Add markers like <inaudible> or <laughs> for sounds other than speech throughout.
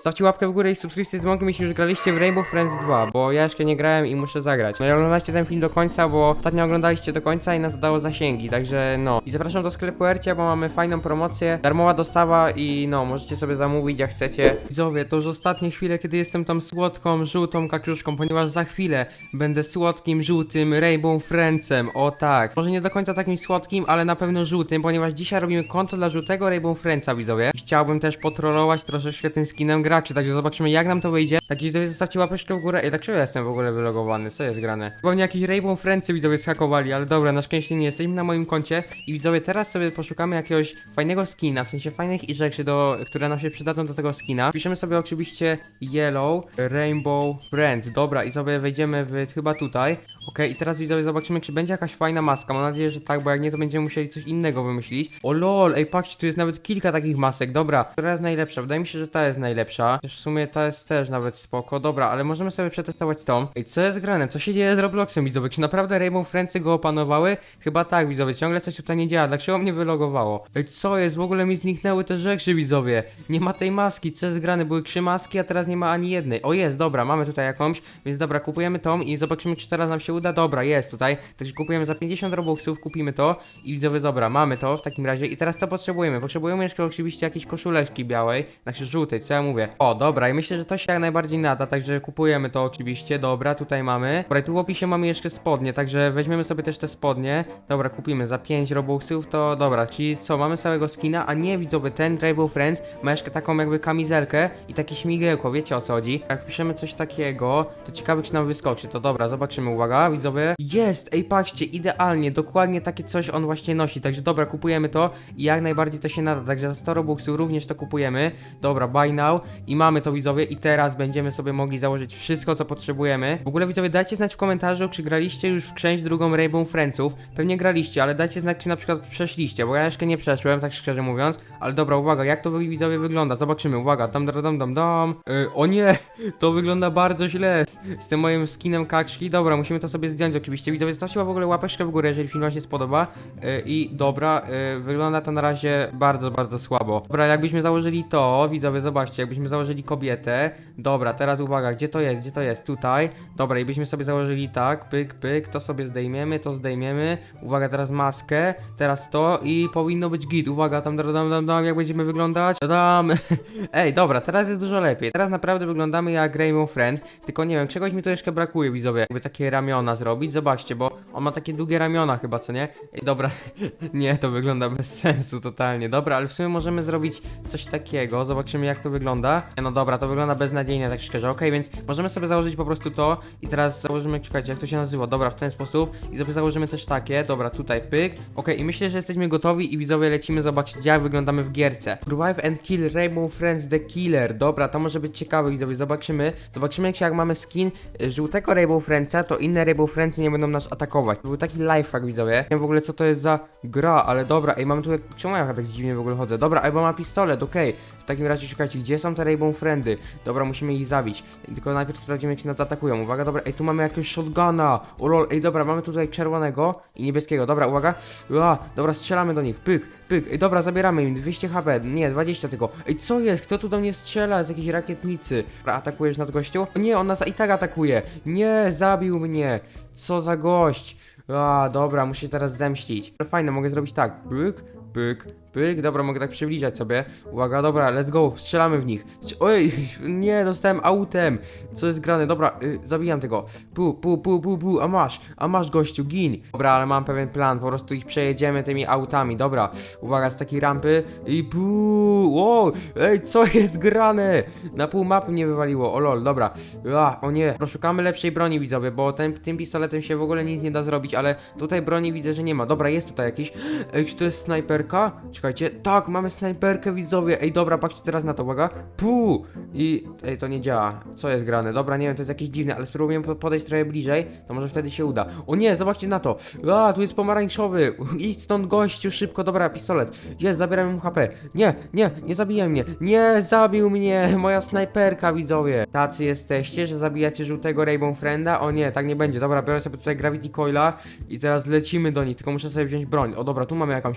Stawcie łapkę w górę i subskrypcję z dzwonkiem, jeśli już graliście w Rainbow Friends 2, bo ja jeszcze nie grałem i muszę zagrać. No i oglądajcie ten film do końca, bo ostatnio oglądaliście do końca i nam to dało zasięgi, także no. I zapraszam do sklepu Ercia, bo mamy fajną promocję, darmowa dostawa i no, możecie sobie zamówić jak chcecie. Widzowie, to już ostatnie chwile, kiedy jestem tam słodką, żółtą kaczuszką, ponieważ za chwilę będę słodkim, żółtym Rainbow Friendsem, o tak. Może nie do końca takim słodkim, ale na pewno żółtym, ponieważ dzisiaj robimy konto dla żółtego Rainbow Friendsa, widzowie. Chciałbym też potrolować troszeczkę tym skinem graczy, także zobaczymy jak nam to wyjdzie. Tak, widzowie, zostawcie łapeczkę w górę. Ej, dlaczego ja jestem w ogóle wylogowany? Co jest grane? Chyba mnie jakieś Rainbow Friendsy widzowie skakowali, ale dobra, na szczęście nie jesteśmy na moim koncie. I widzowie, teraz sobie poszukamy jakiegoś fajnego skina, w sensie fajnych i rzeczy, do, które nam się przydadzą do tego skina. Piszemy sobie oczywiście Yellow Rainbow Friends. Dobra, i sobie wejdziemy w chyba tutaj. Okej, i teraz widzowie zobaczymy, czy będzie jakaś fajna maska. Mam nadzieję, że tak, bo jak nie, to będziemy musieli coś innego wymyślić. O lol, ej, patrzcie, tu jest nawet kilka takich masek. Dobra, która jest najlepsza? Wydaje mi się, że ta jest najlepsza. Też w sumie ta jest też nawet spoko. Dobra, ale możemy sobie przetestować tą. Ej, co jest grane? Co się dzieje z Robloxem, widzowie? Czy naprawdę Rainbow Friendsy go opanowały? Chyba tak, widzowie. Ciągle coś tutaj nie działa. Dlaczego mnie wylogowało? Ej, co jest? W ogóle mi zniknęły te rzeczy, widzowie. Nie ma tej maski. Co jest grane? Były trzy maski, a teraz nie ma ani jednej. O, jest, dobra, mamy tutaj jakąś. Więc dobra, kupujemy tą i zobaczymy, czy teraz nam się uda. Dobra, jest tutaj. Także kupujemy za 50 robuxów, kupimy to. I widzowie, dobra, mamy to w takim razie. I teraz co potrzebujemy? Potrzebujemy jeszcze oczywiście jakiejś koszuleczki białej, znaczy żółtej, co ja mówię. O, dobra, i myślę, że to się jak najbardziej nada, także kupujemy to oczywiście. Dobra, tutaj mamy. Dobra, tu w opisie mamy jeszcze spodnie, także weźmiemy sobie też te spodnie. Dobra, kupimy za 5 robuxów, to dobra, czyli co, mamy całego skina, a nie widzowie, ten Rainbow Friends ma jeszcze taką jakby kamizelkę i takie śmigiełko, wiecie o co chodzi? Jak piszemy coś takiego, to ciekawe czy nam wyskoczy, to dobra, zobaczymy, uwaga, widzowie. Jest, ej, patrzcie, idealnie, dokładnie takie coś on właśnie nosi, także dobra, kupujemy to i jak najbardziej to się nada, także za 100 robuxów również to kupujemy. Dobra, buy now i mamy to widzowie i teraz będziemy sobie mogli założyć wszystko co potrzebujemy. W ogóle widzowie dajcie znać w komentarzu czy graliście już w część drugą Rainbow Friendsów. Pewnie graliście, ale dajcie znać czy na przykład przeszliście, bo ja jeszcze nie przeszłem, tak szczerze mówiąc. Ale dobra, uwaga, jak to widzowie wygląda? Zobaczymy, uwaga, tam dam dam dam. Yy, o nie, <laughs> to wygląda bardzo źle z tym moim skinem kaczki. Dobra, musimy to sobie zdjąć oczywiście. Widzowie, zostawcie w ogóle łapeczkę w górę, jeżeli film wam się spodoba. Yy, I dobra, yy, wygląda to na razie bardzo, bardzo słabo. Dobra, jakbyśmy założyli to, widzowie, zobaczcie, jakbyśmy założyli kobietę. Dobra, teraz uwaga, gdzie to jest, gdzie to jest? Tutaj. Dobra, i byśmy sobie założyli tak, pyk, pyk, to sobie zdejmiemy, to zdejmiemy. Uwaga, teraz maskę, teraz to i powinno być git. Uwaga, tam, dam, dam, dam, jak będziemy wyglądać. Dam. <laughs> Ej, dobra, teraz jest dużo lepiej. Teraz naprawdę wyglądamy jak Rainbow Friend, tylko nie wiem, czegoś mi tu jeszcze brakuje, widzowie. Jakby takie ramiona zrobić, zobaczcie, bo on ma takie długie ramiona chyba, co nie? Ej, dobra, <laughs> nie, to wygląda bez sensu totalnie. Dobra, ale w sumie możemy zrobić coś takiego, zobaczymy jak to wygląda. No dobra, to wygląda beznadziejnie, tak szczerze, okej, więc możemy sobie założyć po prostu to i teraz założymy, czekajcie, jak to się nazywa, dobra, w ten sposób i sobie założymy też takie, dobra, tutaj pyk, okej, i myślę, że jesteśmy gotowi i widzowie lecimy zobaczyć jak wyglądamy w gierce. Revive and kill Rainbow Friends the Killer, dobra, to może być ciekawe, widzowie, zobaczymy, zobaczymy jak się jak mamy skin y, żółtego Rainbow Friendsa, to inne Rainbow Friendsy nie będą nas atakować. Był taki lifehack, widzowie, nie wiem w ogóle co to jest za gra, ale dobra, ej, mamy tu, czemu ja tak dziwnie w ogóle chodzę, dobra, ej, bo ma pistolet, okej, w takim razie czekajcie, gdzie są te Rainbow Friendy? Dobra, musimy ich zabić. Tylko najpierw sprawdzimy, jak się nas atakują. Uwaga, dobra, ej, tu mamy jakiegoś shotguna. O lol, ej, dobra, mamy tutaj czerwonego i niebieskiego. Dobra, uwaga. Ua, dobra, strzelamy do nich. Pyk, pyk. Ej, dobra, zabieramy im 200 HP. Nie, 20 tylko. Ej, co jest? Kto tu do mnie strzela? Z jakiejś rakietnicy. Dobra, atakujesz nad gościu? O nie, on nas i tak atakuje. Nie, zabił mnie. Co za gość. A, dobra, muszę się teraz zemścić. Fajne, mogę zrobić tak. Pyk, pyk, pyk. Dobra, mogę tak przybliżać sobie. Uwaga, dobra, let's go. Strzelamy w nich. Oj, <laughs> nie, dostałem autem. Co jest grane? Dobra, y, zabijam tego. Pu, pu, pu, pu, pu, a masz, a masz gościu, gin. Dobra, ale mam pewien plan, po prostu ich przejedziemy tymi autami. Dobra, uwaga, z takiej rampy i pu, wow, ej, co jest grane? Na pół mapy mnie wywaliło, o lol, dobra. A, o nie, poszukamy lepszej broni, widzowie, bo ten, tym pistoletem się w ogóle nic nie da zrobić, ale tutaj broni widzę, że nie ma. Dobra, jest tutaj jakiś. <gasps> Ej, czy to jest snajperka? Czekajcie, tak, mamy snajperkę, widzowie. Ej, dobra, patrzcie teraz na to, uwaga. Pu! I, ej, to nie działa. Co jest grane? Dobra, nie wiem, to jest jakieś dziwne, ale spróbujemy po- podejść trochę bliżej, to może wtedy się uda. O nie, zobaczcie na to. A, tu jest pomarańczowy. <laughs> Idź stąd, gościu, szybko, dobra, pistolet. Jest, zabieram mu HP. Nie, nie, nie zabijaj mnie. Nie, zabił mnie, <laughs> moja snajperka, widzowie. Tacy jesteście, że zabijacie żółtego Rainbow Frienda? O nie, tak nie będzie. Dobra, biorę sobie tutaj Gravity Coila i teraz lecimy do nich, tylko muszę sobie wziąć broń. O dobra, tu mamy jakąś...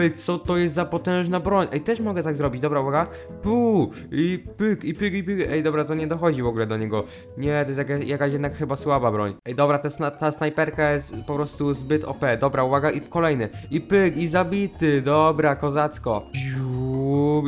Ej, co to to jest za potężna broń? Ej, też mogę tak zrobić, dobra, uwaga. Pu, i pyk, i pyk, i pyk. Ej, dobra, to nie dochodzi w ogóle do niego. Nie, to jest jakaś, jakaś jednak chyba słaba broń. Ej, dobra, ta, ta snajperka jest po prostu zbyt OP. Dobra, uwaga, i kolejny. I pyk, i zabity. Dobra, kozacko.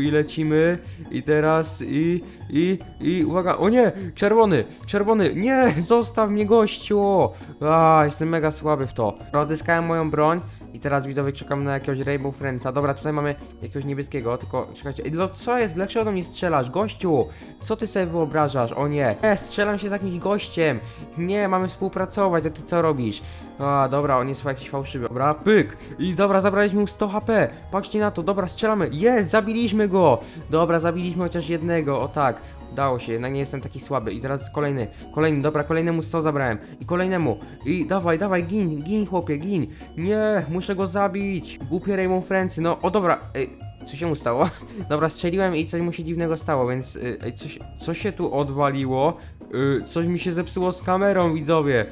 I lecimy. I teraz, i, i, i, uwaga, o nie, czerwony, czerwony, nie, zostaw mnie gościu. A, jestem mega słaby w to. Odzyskałem moją broń. I teraz widzowie czekam na jakiegoś Rainbow Friendsa. Dobra, tutaj mamy jakiegoś niebieskiego, tylko czekajcie. No co jest? Dlaczego do mnie strzelasz? Gościu! Co ty sobie wyobrażasz? O nie. Nie, strzelam się z jakimś gościem. Nie, mamy współpracować, a ty co robisz? A, dobra, on jest jakiś fałszywy. Dobra, pyk. I dobra, zabraliśmy mu 100 HP. Patrzcie na to, dobra, strzelamy. Jest, zabiliśmy go. Dobra, zabiliśmy chociaż jednego, o tak. Udało się, jednak nie jestem taki słaby. I teraz kolejny, kolejny, dobra, kolejnemu 100 zabrałem. I kolejnemu. I dawaj, dawaj, gin, gin, chłopie, gin. Nie, muszę go zabić. Głupie Raymond Friendsy, no, o dobra, ej, co się mu stało? <laughs> Dobra, strzeliłem i coś mu się dziwnego stało, więc y, ej, coś, co się tu odwaliło? Y, coś mi się zepsuło z kamerą, widzowie.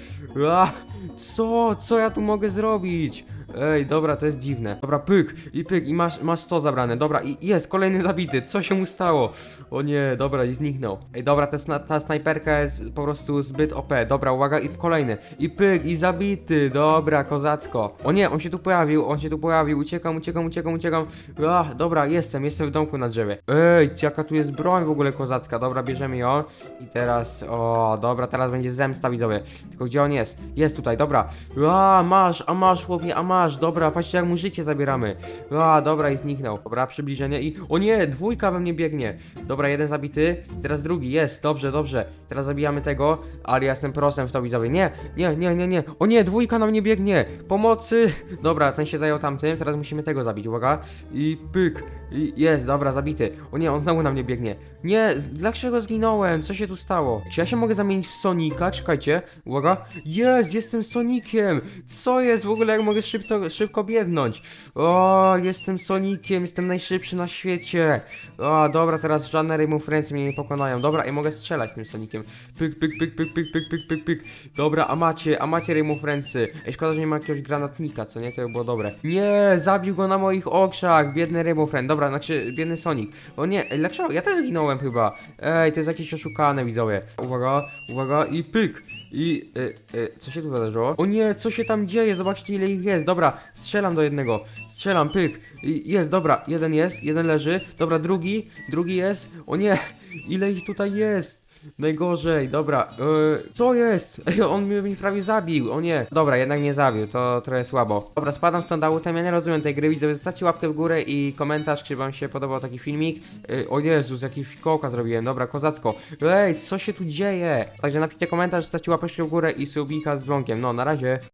A, co? Co ja tu mogę zrobić? Ej, dobra, to jest dziwne. Dobra, pyk i pyk i masz, masz 100 zabrane. Dobra, i jest kolejny zabity. Co się mu stało? O nie, dobra, i zniknął. Ej, dobra, ta, ta snajperka jest po prostu zbyt OP. Dobra, uwaga, i kolejny. I pyk, i zabity. Dobra, kozacko. O nie, on się tu pojawił, on się tu pojawił. Uciekam, uciekam, uciekam, uciekam. Ach, dobra, jestem, jestem w domku na drzewie. Ej, jaka tu jest broń w ogóle kozacka. Dobra, bierzemy ją. I teraz, o, dobra, teraz będzie zemsta, widzowie. Tylko gdzie on jest? Jest tutaj, dobra. A, masz, a masz, chłopie, a masz. Dobra, patrzcie, jak mu życie zabieramy. A, dobra, i zniknął. Dobra, przybliżenie i... O nie, dwójka we mnie biegnie. Dobra, jeden zabity, teraz drugi, jest, dobrze, dobrze. Teraz zabijamy tego, ale ja jestem prosem w to, widzowie. Nie, nie, nie, nie, nie. O nie, dwójka na mnie biegnie. Pomocy. Dobra, ten się zajął tamtym, teraz musimy tego zabić, uwaga. I pyk. I jest, dobra, zabity. O nie, on znowu na mnie biegnie. Nie, dlaczego zginąłem? Co się tu stało? Czy ja się mogę zamienić w Sonika? Czekajcie, uwaga. Jest, jestem Sonikiem. Co jest w ogóle, jak mogę szybko, szybko biegnąć? O, jestem Sonikiem, jestem najszybszy na świecie. O, dobra, teraz żadne Rainbow Friends mnie nie pokonają. Dobra, i mogę strzelać tym Sonikiem. Pyk, pyk, pyk, pyk, pyk, pyk, pyk, pyk, pyk. Dobra, a macie, a macie Rainbow Friendsy. Ej, szkoda, że nie ma jakiegoś granatnika, co nie? To by było dobre. Nie, zabił go na moich okrzach, biedny Rainbow Friend. Dobra, znaczy, biedny Sonic. O nie, dlaczego? Ja też zginąłem chyba. Ej, to jest jakieś oszukane, widzowie. Uwaga, uwaga i pyk. I y, y, co się tu wydarzyło? O nie, co się tam dzieje? Zobaczcie ile ich jest. Dobra, strzelam do jednego. Strzelam, pyk. I jest, dobra, jeden jest, jeden leży. Dobra, drugi, drugi jest. O nie, ile ich tutaj jest? Najgorzej, dobra. Yy, co jest? <laughs> Ej, on mnie prawie zabił. O nie. Dobra, jednak nie zabił, to trochę słabo. Dobra, spadam stąd autem. Ja nie rozumiem tej gry. Widzę, zostawcie łapkę w górę i komentarz, czy wam się podobał taki filmik. Yy, o Jezus, jaki fikołka zrobiłem. Dobra, kozacko. Ej, co się tu dzieje? Także napiszcie komentarz, zostawcie łapkę w górę i subika z dzwonkiem. No, na razie.